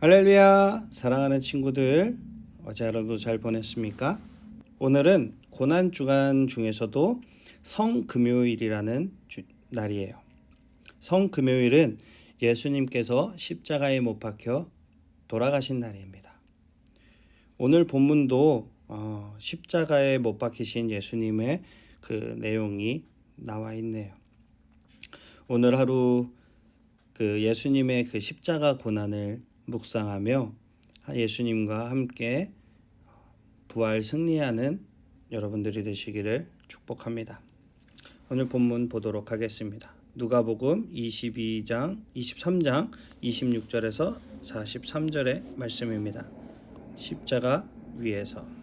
할렐루야 사랑하는 친구들 어제 하루도 잘 보냈습니까? 오늘은 고난 주간 중에서도 성금요일이라는 주- 날이에요. 성금요일은 예수님께서 십자가에 못 박혀 돌아가신 날입니다. 오늘 본문도 어, 십자가에 못 박히신 예수님의 그 내용이 나와 있네요. 오늘 하루 그 예수님의 그 십자가 고난을 묵상하며 예수님과 함께 부활 승리하는 여러분들이 되시기를 축복합니다. 오늘 본문 보도록 하겠습니다. 누가복음 22장 23장 26절에서 43절의 말씀입니다. 십자가 위에서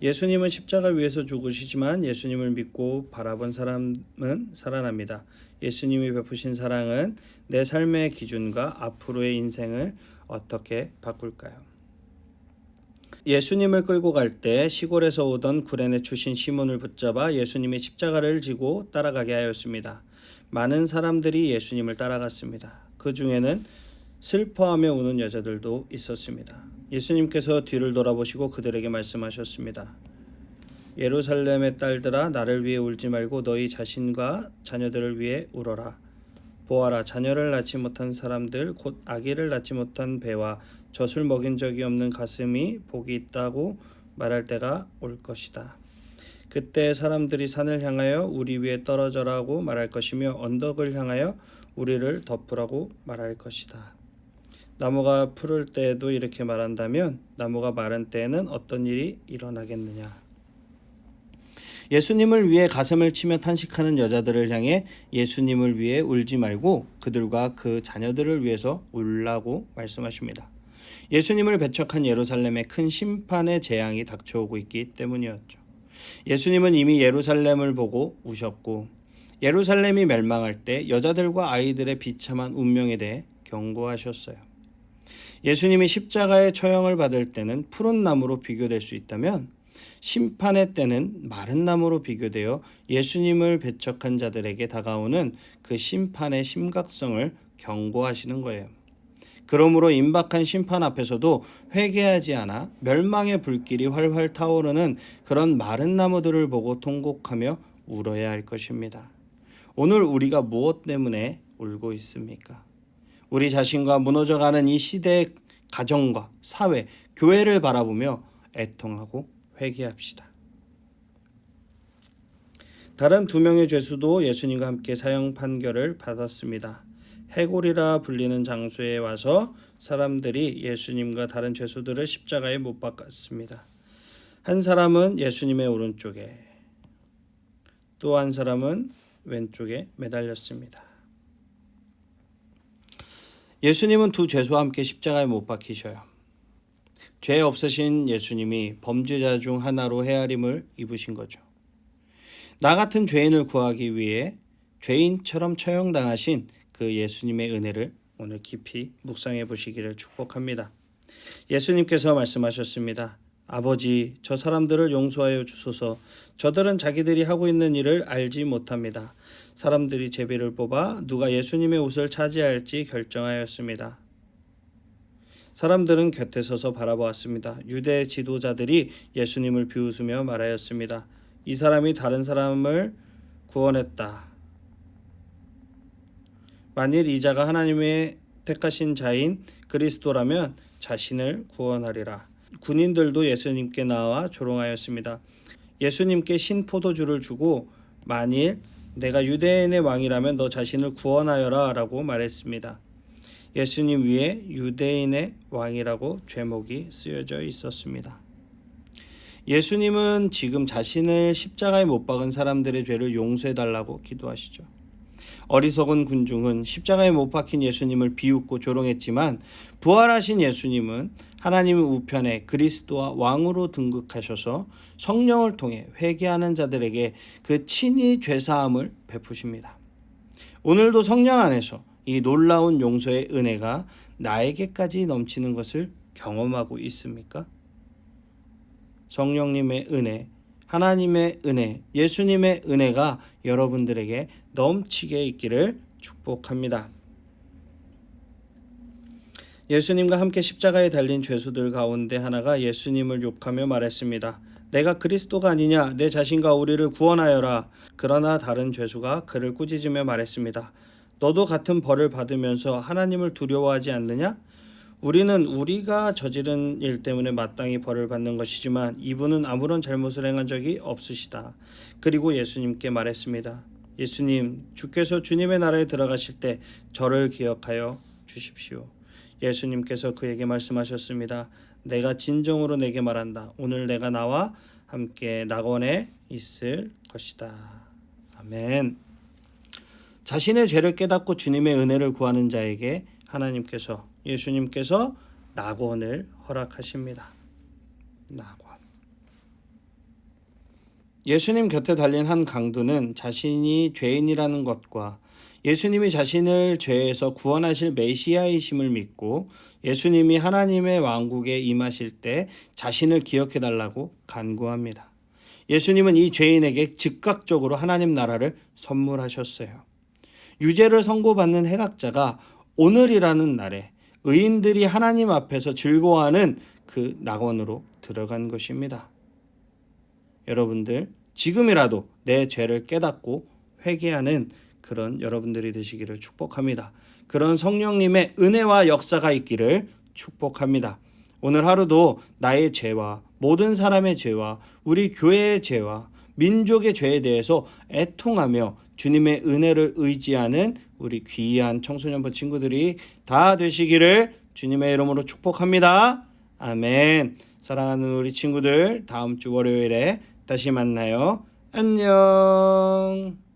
예수님은 십자가 위에서 죽으시지만 예수님을 믿고 바라본 사람은 살아납니다. 예수님이 베푸신 사랑은 내 삶의 기준과 앞으로의 인생을 어떻게 바꿀까요? 예수님을 끌고 갈 때 시골에서 오던 구레네 출신 시몬을 붙잡아 예수님의 십자가를 지고 따라가게 하였습니다. 많은 사람들이 예수님을 따라갔습니다. 그 중에는 슬퍼하며 우는 여자들도 있었습니다. 예수님께서 뒤를 돌아보시고 그들에게 말씀하셨습니다. 예루살렘의 딸들아 나를 위해 울지 말고 너희 자신과 자녀들을 위해 울어라. 보아라 자녀를 낳지 못한 사람들 곧 아기를 낳지 못한 배와 젖을 먹인 적이 없는 가슴이 복이 있다고 말할 때가 올 것이다. 그때 사람들이 산을 향하여 우리 위에 떨어져라고 말할 것이며 언덕을 향하여 우리를 덮으라고 말할 것이다. 나무가 푸를 때에도 이렇게 말한다면 나무가 마른 때에는 어떤 일이 일어나겠느냐? 예수님을 위해 가슴을 치며 탄식하는 여자들을 향해 예수님을 위해 울지 말고 그들과 그 자녀들을 위해서 울라고 말씀하십니다. 예수님을 배척한 예루살렘에 큰 심판의 재앙이 닥쳐오고 있기 때문이었죠. 예수님은 이미 예루살렘을 보고 우셨고 예루살렘이 멸망할 때 여자들과 아이들의 비참한 운명에 대해 경고하셨어요. 예수님이 십자가의 처형을 받을 때는 푸른 나무로 비교될 수 있다면 심판의 때는 마른 나무로 비교되어 예수님을 배척한 자들에게 다가오는 그 심판의 심각성을 경고하시는 거예요. 그러므로 임박한 심판 앞에서도 회개하지 않아 멸망의 불길이 활활 타오르는 그런 마른 나무들을 보고 통곡하며 울어야 할 것입니다. 오늘 우리가 무엇 때문에 울고 있습니까? 우리 자신과 무너져가는 이 시대의 가정과 사회, 교회를 바라보며 애통하고 회개합시다. 다른 두 명의 죄수도 예수님과 함께 사형 판결을 받았습니다. 해골이라 불리는 장소에 와서 사람들이 예수님과 다른 죄수들을 십자가에 못 박았습니다. 한 사람은 예수님의 오른쪽에 또 한 사람은 왼쪽에 매달렸습니다. 예수님은 두 죄수와 함께 십자가에 못 박히셔요. 죄 없으신 예수님이 범죄자 중 하나로 헤아림을 입으신 거죠. 나 같은 죄인을 구하기 위해 죄인처럼 처형당하신 그 예수님의 은혜를 오늘 깊이 묵상해 보시기를 축복합니다. 예수님께서 말씀하셨습니다. 아버지, 저 사람들을 용서하여 주소서. 저들은 자기들이 하고 있는 일을 알지 못합니다. 사람들이 제비를 뽑아 누가 예수님의 옷을 차지할지 결정하였습니다. 사람들은 곁에 서서 바라보았습니다. 유대 지도자들이 예수님을 비웃으며 말하였습니다. 이 사람이 다른 사람을 구원했다. 만일 이 자가 하나님의 택하신 자인 그리스도라면 자신을 구원하리라. 군인들도 예수님께 나와 조롱하였습니다. 예수님께 신 포도주를 주고 만일 내가 유대인의 왕이라면 너 자신을 구원하여라 라고 말했습니다. 예수님 위에 유대인의 왕이라고 죄목이 쓰여져 있었습니다. 예수님은 지금 자신을 십자가에 못 박은 사람들의 죄를 용서해 달라고 기도하시죠. 어리석은 군중은 십자가에 못 박힌 예수님을 비웃고 조롱했지만 부활하신 예수님은 하나님의 우편에 그리스도와 왕으로 등극하셔서 성령을 통해 회개하는 자들에게 그 친히 죄 사함을 베푸십니다. 오늘도 성령 안에서 이 놀라운 용서의 은혜가 나에게까지 넘치는 것을 경험하고 있습니까? 성령님의 은혜, 하나님의 은혜, 예수님의 은혜가 여러분들에게 넘치게 있기를 축복합니다. 예수님과 함께 십자가에 달린 죄수들 가운데 하나가 예수님을 욕하며 말했습니다. 내가 그리스도가 아니냐 내 자신과 우리를 구원하여라. 그러나 다른 죄수가 그를 꾸짖으며 말했습니다. 너도 같은 벌을 받으면서 하나님을 두려워하지 않느냐? 우리는 우리가 저지른 일 때문에 마땅히 벌을 받는 것이지만 이분은 아무런 잘못을 행한 적이 없으시다. 그리고 예수님께 말했습니다. 예수님, 주께서 주님의 나라에 들어가실 때 저를 기억하여 주십시오. 예수님께서 그에게 말씀하셨습니다. 내가 진정으로 내게 말한다. 오늘 내가 나와 함께 낙원에 있을 것이다. 아멘. 자신의 죄를 깨닫고 주님의 은혜를 구하는 자에게 하나님께서 예수님께서 낙원을 허락하십니다. 낙원. 예수님 곁에 달린 한 강도는 자신이 죄인이라는 것과 예수님이 자신을 죄에서 구원하실 메시아이심을 믿고 예수님이 하나님의 왕국에 임하실 때 자신을 기억해 달라고 간구합니다. 예수님은 이 죄인에게 즉각적으로 하나님 나라를 선물하셨어요. 유죄를 선고받는 해각자가 오늘이라는 날에 의인들이 하나님 앞에서 즐거워하는 그 낙원으로 들어간 것입니다. 여러분들 지금이라도 내 죄를 깨닫고 회개하는 그런 여러분들이 되시기를 축복합니다. 그런 성령님의 은혜와 역사가 있기를 축복합니다. 오늘 하루도 나의 죄와 모든 사람의 죄와 우리 교회의 죄와 민족의 죄에 대해서 애통하며 주님의 은혜를 의지하는 우리 귀한 청소년부 친구들이 다 되시기를 주님의 이름으로 축복합니다. 아멘. 사랑하는 우리 친구들 다음 주 월요일에 다시 만나요. 안녕.